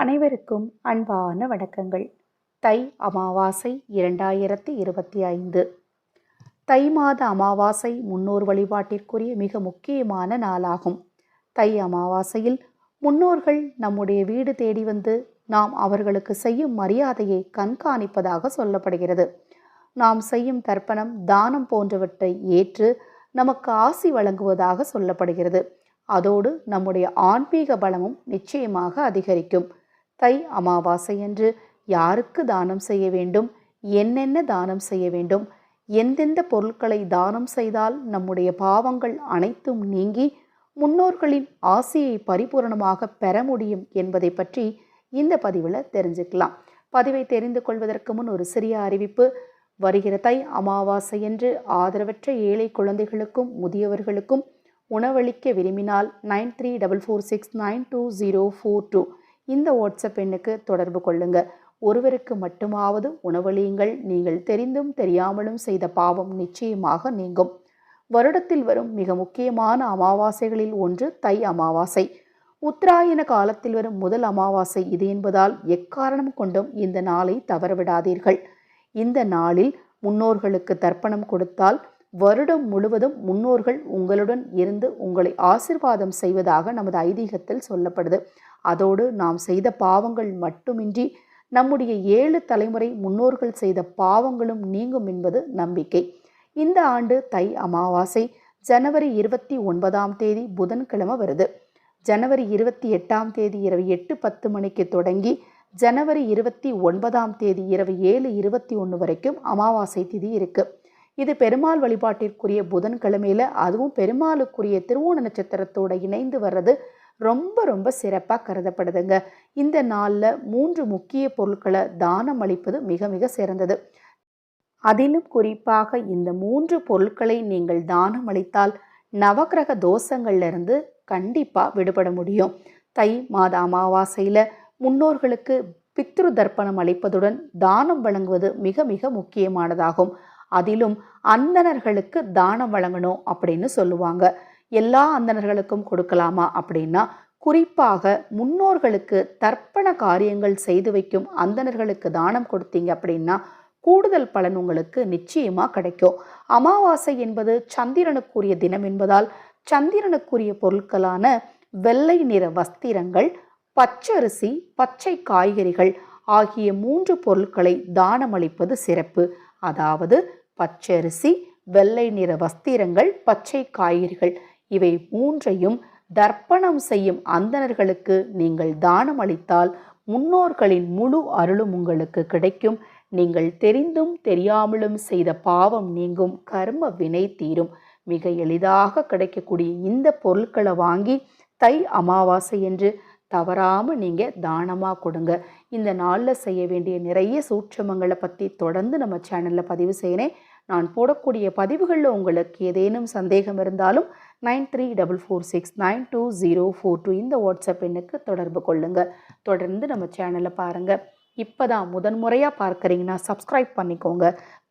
அனைவருக்கும் அன்பான வணக்கங்கள். தை அமாவாசை இரண்டாயிரத்தி இருபத்தி ஐந்து. தை மாத அமாவாசை முன்னோர் வழிபாட்டிற்குரிய மிக முக்கியமான நாளாகும். தை அமாவாசையில் முன்னோர்கள் நம்முடைய வீடு தேடி வந்து நாம் அவர்களுக்கு செய்யும் மரியாதையை கண்காணிப்பதாக சொல்லப்படுகிறது. நாம் செய்யும் தர்ப்பணம் தானம் போன்றவற்றை ஏற்று நமக்கு ஆசி வழங்குவதாக சொல்லப்படுகிறது. அதோடு நம்முடைய ஆன்மீக பலமும் நிச்சயமாக அதிகரிக்கும். தை அமாவாசையன்று யாருக்கு தானம் செய்ய வேண்டும்? என்னென்ன தானம் செய்ய வேண்டும்? எந்தெந்த பொருட்களை தானம் செய்தால் நம்முடைய பாவங்கள் அனைத்தும் நீங்கி முன்னோர்களின் ஆசையை பரிபூரணமாக பெற முடியும் என்பதை பற்றி இந்த பதிவில் தெரிஞ்சுக்கலாம். பதிவை தெரிந்து கொள்வதற்கு முன் ஒரு சிறிய அறிவிப்பு. வருகிற தை அமாவாசையன்று ஆதரவற்ற ஏழை குழந்தைகளுக்கும் முதியவர்களுக்கும் உணவளிக்க விரும்பினால் nine three double four six nine two zero four two இந்த வாட்ஸ்அப் எண்ணுக்கு தொடர்பு கொள்ளுங்க. ஒருவருக்கு மட்டுமாவது உணவளியுங்கள். நீங்கள் தெரிந்தும் தெரியாமலும் செய்த பாவம் நிச்சயமாக நீங்கும். வருடத்தில் வரும் மிக முக்கியமான அமாவாசைகளில் ஒன்று தை அமாவாசை. உத்தராயண காலத்தில் வரும் முதல் அமாவாசை இது என்பதால் எக்காரணம் கொண்டும் இந்த நாளை தவறவிடாதீர்கள். இந்த நாளில் முன்னோர்களுக்கு தர்ப்பணம் கொடுத்தால் வருடம் முழுவதும் முன்னோர்கள் உங்களுடன் இருந்து உங்களை ஆசிர்வாதம் செய்வதாக நமது ஐதீகத்தில் சொல்லப்படுது. அதோடு நாம் செய்த பாவங்கள் மட்டுமின்றி நம்முடைய ஏழு தலைமுறை முன்னோர்கள் செய்த பாவங்களும் நீங்கும் என்பது நம்பிக்கை. இந்த ஆண்டு தை அமாவாசை ஜனவரி இருபத்தி ஒன்பதாம் தேதி புதன்கிழமை வருது. ஜனவரி இருபத்தி எட்டாம் தேதி இரவு எட்டு பத்து மணிக்கு தொடங்கி ஜனவரி இருபத்தி ஒன்பதாம் தேதி இரவு ஏழு இருபத்தி ஒன்று வரைக்கும் அமாவாசை திதி இருக்கு. இது பெருமாள் வழிபாட்டிற்குரிய புதன்கிழமையில் அதுவும் பெருமாளுக்குரிய திருவோண நட்சத்திரத்தோடு இணைந்து வர்றது ரொம்ப ரொம்ப சிறப்பாக கருதப்படுதுங்க. இந்த நாளில் மூன்று முக்கிய பொருட்களை தானம் அளிப்பது மிக மிக சிறந்தது. அதிலும் குறிப்பாக இந்த மூன்று பொருட்களை நீங்கள் தானம் அளித்தால் நவக்கிரக தோஷங்கள்லேருந்து கண்டிப்பாக விடுபட முடியும். தை மாத அமாவாசையில் முன்னோர்களுக்கு பித்ரு தர்ப்பணம் அளிப்பதுடன் தானம் வழங்குவது மிக மிக முக்கியமானதாகும். அதிலும் அந்தணர்களுக்கு தானம் வழங்கணும் அப்படின்னு சொல்லுவாங்க. எல்லா அந்தணர்களுக்கும் கொடுக்கலாமா அப்படின்னா குறிப்பாக முன்னோர்களுக்கு தர்ப்பண காரியங்கள் செய்து வைக்கும் அந்தணர்களுக்கு தானம் கொடுத்தீங்க அப்படின்னா கூடுதல் பலன் உங்களுக்கு நிச்சயமாக கிடைக்கும். அமாவாசை என்பது சந்திரனுக்குரிய தினம் என்பதால் சந்திரனுக்குரிய பொருட்களான வெள்ளை நிற வஸ்திரங்கள் பச்சரிசி பச்சை காய்கறிகள் ஆகிய மூன்று பொருட்களை தானமளிப்பது சிறப்பு. அதாவது பச்சரிசி வெள்ளை நிற வஸ்திரங்கள் பச்சை காய்கறிகள் இவை மூன்றையும் தர்ப்பணம் செய்யும் அந்தணர்களுக்கு நீங்கள் தானம் அளித்தால் முன்னோர்களின் முழு அருளும் உங்களுக்கு கிடைக்கும். நீங்கள் தெரிந்தும் தெரியாமலும் செய்த பாவம் நீங்கும் கர்ம வினை தீரும். மிக எளிதாக கிடைக்கக்கூடிய இந்த பொருட்களை வாங்கி தை அமாவாசை என்று தவறாமல் நீங்கள் தானமாக கொடுங்க. இந்த நாளில் செய்ய வேண்டிய நிறைய சூட்சமங்களை பற்றி தொடர்ந்து நம்ம சேனலில் பதிவு செய்கிறேன் நான் போடக்கூடிய பதிவுகளில் உங்களுக்கு ஏதேனும் சந்தேகம் இருந்தாலும் nine three double four six nine two zero four two இந்த வாட்ஸ்அப் எண்ணுக்கு தொடர்பு கொள்ளுங்கள் தொடர்ந்து நம்ம சேனலை பாருங்கள் இப்போ தான் முதன்முறையாக பார்க்குறீங்கன்னா சப்ஸ்கிரைப் பண்ணிக்கோங்க.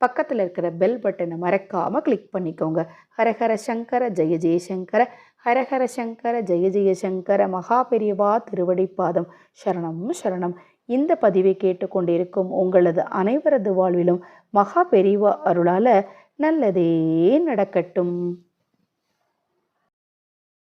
பக்கத்தில் இருக்கிற பெல் பட்டனை மறக்காமல் கிளிக் பண்ணிக்கோங்க. ஹரஹர சங்கர ஜெய ஜெயசங்கர ஹரஹர சங்கர ஜெய ஜெயசங்கர மகா பெரியவா திருவடிப்பாதம் சரணம் சரணம். இந்த பதிவை கேட்டுக்கொண்டிருக்கும் உங்களது அனைவரது வாழ்விலும் மகா பெரிவா அருளால் நல்லதே நடக்கட்டும்.